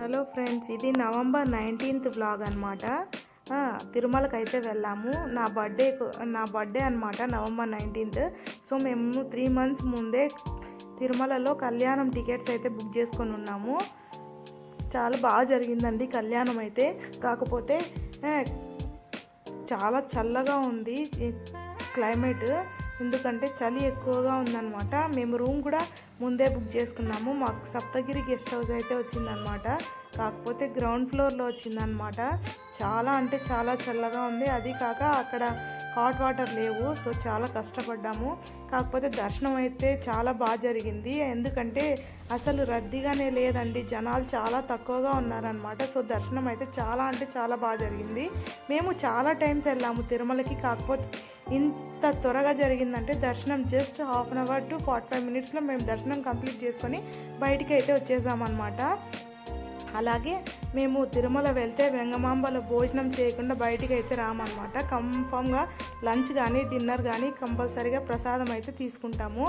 Hello friends ఇది November nineteenth blog అనమాట తిరుమలకి అయితే వెళ్ళాము. నా బర్త్డే నా బర్త్డే అనమాట నవంబర్ నైన్టీన్త్. సో మేము త్రీ మంత్స్ ముందే తిరుమలలో కళ్యాణం టికెట్స్ అయితే బుక్ చేసుకొని ఉన్నాము. చాలా బాగా జరిగిందండి కళ్యాణం అయితే. కాకపోతే చాలా చల్లగా ఉంది క్లైమేట్ ఎందుకంటే చలి ఎక్కువగా ఉందన్నమాట. మేము రూమ్ కూడా ముందే బుక్ చేసుకున్నాము. మాకు సప్తగిరి గెస్ట్ హౌస్ అయితే వచ్చిందనమాట కాకపోతే గ్రౌండ్ ఫ్లోర్లో వచ్చిందనమాట చాలా అంటే చాలా చల్లగా ఉంది. అది కాక అక్కడ హాట్ వాటర్ లేవు. సో చాలా కష్టపడ్డాము. కాకపోతే దర్శనం అయితే చాలా బాగా జరిగింది. ఎందుకంటే అసలు రద్దీగానే లేదండి. జనాలు చాలా తక్కువగా ఉన్నారనమాట సో దర్శనం అయితే చాలా అంటే చాలా బాగా జరిగింది. మేము చాలా టైమ్స్ వెళ్ళాము తిరుమలకి. కాకపోతే ఇంత త్వరగా జరిగిందంటే దర్శనం just half an hour to forty five మినిట్స్లో మేము దర్శనం కంప్లీట్ చేసుకొని బయటికి అయితే వచ్చేసామన్నమాట. అలాగే మేము తిరుమల వెళ్తే వెంగమాంబలో భోజనం చేయకుండా బయటికి అయితే రామన్నమాట. కన్ఫామ్గా లంచ్ కానీ డిన్నర్ కానీ కంపల్సరీగా ప్రసాదం అయితే తీసుకుంటాము.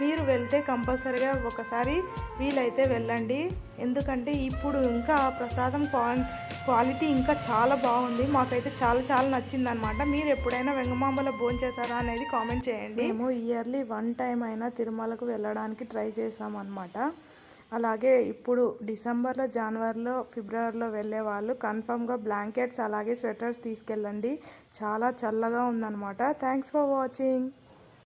మీరు వెళ్తే కంపల్సరీగా ఒకసారి వీలైతే వెళ్ళండి. ఎందుకంటే ఇప్పుడు ఇంకా ప్రసాదం క్వా క్వాలిటీ ఇంకా చాలా బాగుంది. మాకైతే చాలా చాలా నచ్చింది అనమాట మీరు ఎప్పుడైనా వెంగమాంబలో భోజనం చేశారా అనేది కామెంట్ చేయండి. మేము ఇయర్లీ వన్ టైం అయినా తిరుమలకు వెళ్ళడానికి ట్రై చేసామన్నమాట అలాగే ఇప్పుడు డిసెంబర్లో జనవరిలో ఫిబ్రవరిలో వెళ్ళే వాళ్ళు కన్ఫామ్గా బ్లాంకెట్స్ అలాగే స్వెటర్స్ తీసుకెళ్ళండి. చాలా చల్లగా ఉందన్నమాట. Thanks for watching.